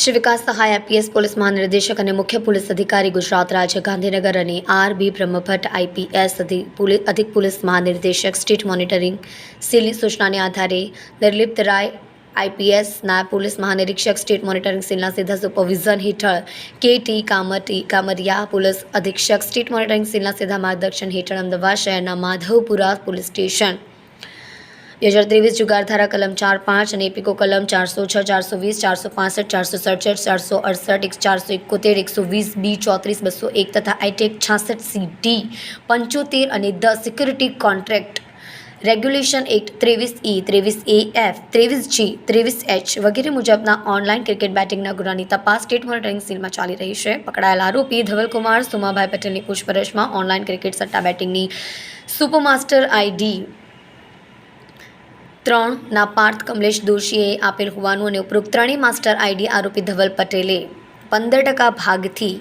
શ્રી વિકાસ સહાય IPS police મહાનિર્દેશક અને મુખ્ય પોલીસ અધિકારી ગુજરાત રાજ્ય ગાંધીનગર અને આર બી બ્રહ્મભટ્ટ આઈપીએસ અધિક પોલી- અધિક પોલીસ મહાનિર્દેશક સ્ટેટ મોનિટરિંગ સેલની સૂચનાને આધારે નિર્લિપ્ત રાય આઈપીએસ નાયબ પોલીસ મહાનિરીક્ષક સ્ટેટ મોનિટરિંગ સેલના સીધા સુપરવિઝન હેઠળ કે ટી કામટી, કામરિયા પોલીસ અધિક્ષક સ્ટેટ મોનિટરિંગ સેલના સીધા માર્ગદર્શન હેઠળ અમદાવાદ શહેરના માધવપુરા પોલીસ સ્ટેશન બે હજાર ત્રેવીસ જુગાર ધારા કલમ ચાર પાંચ અને એપિકો કલમ ચારસો છ, ચારસો વીસ, ચારસો પાસઠ, ચારસો સડસઠ, ચારસો અડસઠ, એક ચારસો એકોતેર, એકસો વીસ, બી ચોત્રીસ, બસો એક તથા આઈટેક છાસઠ સી ડી પંચોતેર અને the security contract, regulation act, ત્રેવીસ ઈ, ત્રેવીસ એ એફ, ત્રેવીસ જી, ત્રેવીસ એચ વગેરે મુજબના ઓનલાઈન ક્રિકેટ બેટિંગના ગુનાની તપાસ સ્ટેટ મોનિટરિંગ સીલમાં ચાલી રહી છે. પકડાયેલા આરોપી ધવલકુમાર, સુમાભાઈ પટેલની પૂછપરછમાં ઓનલાઈન ક્રિકેટ સટ્ટા બેટિંગની સુપરમાસ્ટર આઈડી ત્રણ ના પાર્થ કમલેશ દોશીએ આપેલ હોવાનું અને ઉપરોક્ત ત્રણેય માસ્ટર આઈડી આરોપી ધવલ પટેલે પંદર ટકા ભાગથી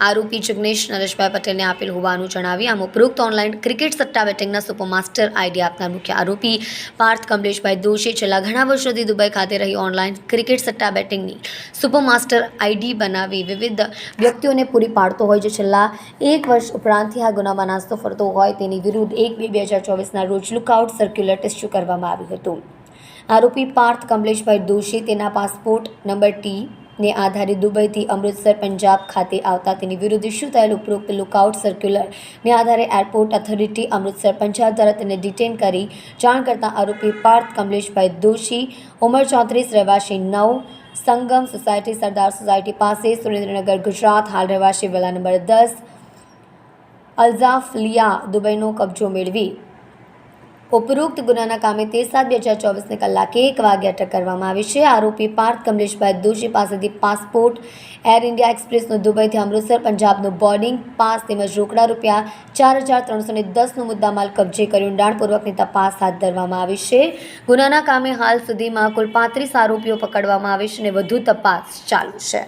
આરોપી જિગ્નેશ નરેશભાઈ પટેલને આપેલ હોવાનું જણાવી આમ ઉપરોક્ત ઓનલાઈન ક્રિકેટ સટ્ટા બેટિંગના સુપર માસ્ટર આઈડી આપનાર મુખ્ય આરોપી પાર્થ કમલેશભાઈ દોશી છેલ્લા ઘણા વર્ષોથી દુબઈ ખાતે રહી ઓનલાઈન ક્રિકેટ સટ્ટા બેટિંગની સુપર માસ્ટર આઈડી બનાવી વિવિધ વ્યક્તિઓને પૂરી પાડતો હોય જે છેલ્લા એક વર્ષ ઉપરાંતથી આ ગુનામાં નાસ્તો ફરતો હોય તેની વિરુદ્ધ એક બે બે હજાર ચોવીસના રોજ લુકઆઉટ સર્ક્યુલર ઇસ્યુ કરવામાં આવ્યું હતું. આરોપી પાર્થ કમલેશભાઈ દોશી તેના પાસપોર્ટ નંબર ટી ને આધારે દુબઈથી અમૃતસર, પંજાબ ખાતે આવતા તેની વિરુદ્ધ ઇસ્યુ થયેલ ઉપરોક્ત લુકઆઉટ સર્ક્યુલર? ને આધારે એરપોર્ટ ઓથોરિટી અમૃતસર, પંજાબ દ્વારા તેને ડિટેન કરી જાણ કરતા આરોપી પાર્થ કમલેશભાઈ દોશી, ઉંમર ચોત્રીસ, રહેવાસી નવ, સંગમ સોસાયટી, સરદાર સોસાયટી પાસે, સુરેન્દ્રનગર, ગુજરાત, હાલ રહેવાસી વેલા નંબર દસ, અલ્ઝાફલિયા દુબઈનો કબજો મેળવી ઉપરોક્ત ગુનાના કામે તેર સાત બે હજાર ચોવીસને કલાકે એક વાગે અટક કરવામાં આવી છે. આરોપી પાર્થ કમલેશભાઈ દોશી પાસેથી પાસપોર્ટ, એર ઇન્ડિયા એક્સપ્રેસનો દુબઈથી અમૃતસર, પંજાબનું બોર્ડિંગ, પાસ તેમજ રોકડા રૂપિયા ચાર હજાર ત્રણસો ને દસનો મુદ્દામાલ કબજે કરી ઊંડાણપૂર્વકની તપાસ હાથ ધરવામાં આવી છે. ગુનાના કામે હાલ સુધીમાં કુલ પાંત્રીસ આરોપીઓ પકડવામાં આવી છે અને વધુ તપાસ ચાલુ છે.